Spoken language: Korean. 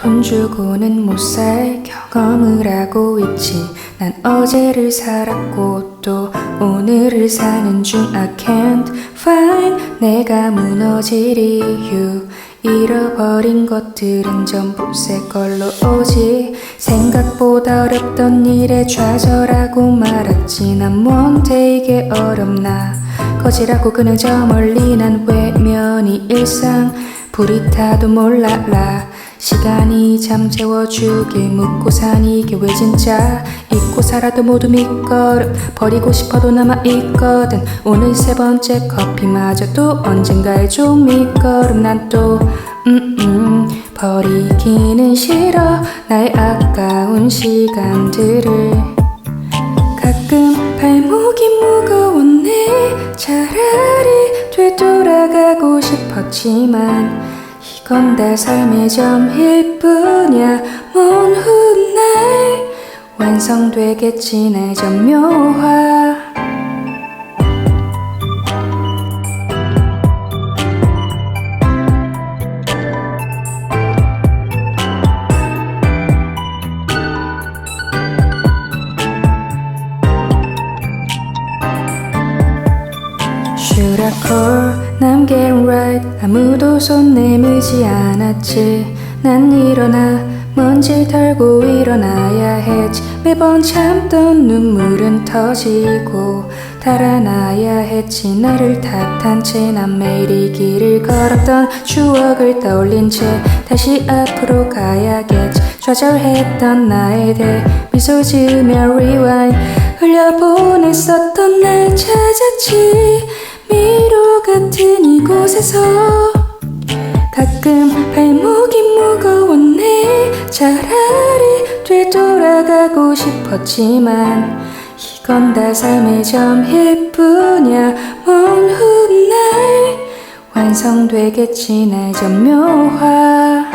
돈 주고는 못 살 경험을 하고 있지. 난 어제를 살았고 또 오늘을 사는 중. I can't find 내가 무너질 이유. 잃어버린 것들은 전부 새 걸로 오지. 생각보다 어렵던 일에 좌절하고 말았지. 난 뭔데 이게 어렵나. 거지라고 그는 저 멀리 난 외면이 일상. 불이 타도 몰라 라 시간이 잠재워주길 묻고 사니 이게 왜 진짜. 잊고 살아도 모두 밑거름 버리고 싶어도 남아있거든. 오늘 세 번째 커피마저도 언젠가의 좀 밑거름. 난또 음음 버리기는 싫어. 나의 아까운 시간들을. 가끔 발목이 무거웠네. 차라리 되돌아가고 싶었지만 이건 다 삶의 점일 뿐이야. 먼 훗날 완성되겠지 내 점묘화 call? I'm right. 아무도 손 내밀지 않았지. 난 일어나 먼지 털고 일어나야 했지. 매번 참던 눈물은 터지고 달아나야 했지. 나를 탓한 채 난 매일 이 길을 걸었던 추억을 떠올린 채 다시 앞으로 가야겠지. 좌절했던 나에 대해 미소 지으며 rewind. 흘려보냈었던 날 찾았지 같은 이곳에서 가끔 발목이 무거웠네. 차라리 되돌아가고 싶었지만 이건 다 삶의 점일 뿐이야. 먼 훗날 완성되겠지 내 점묘화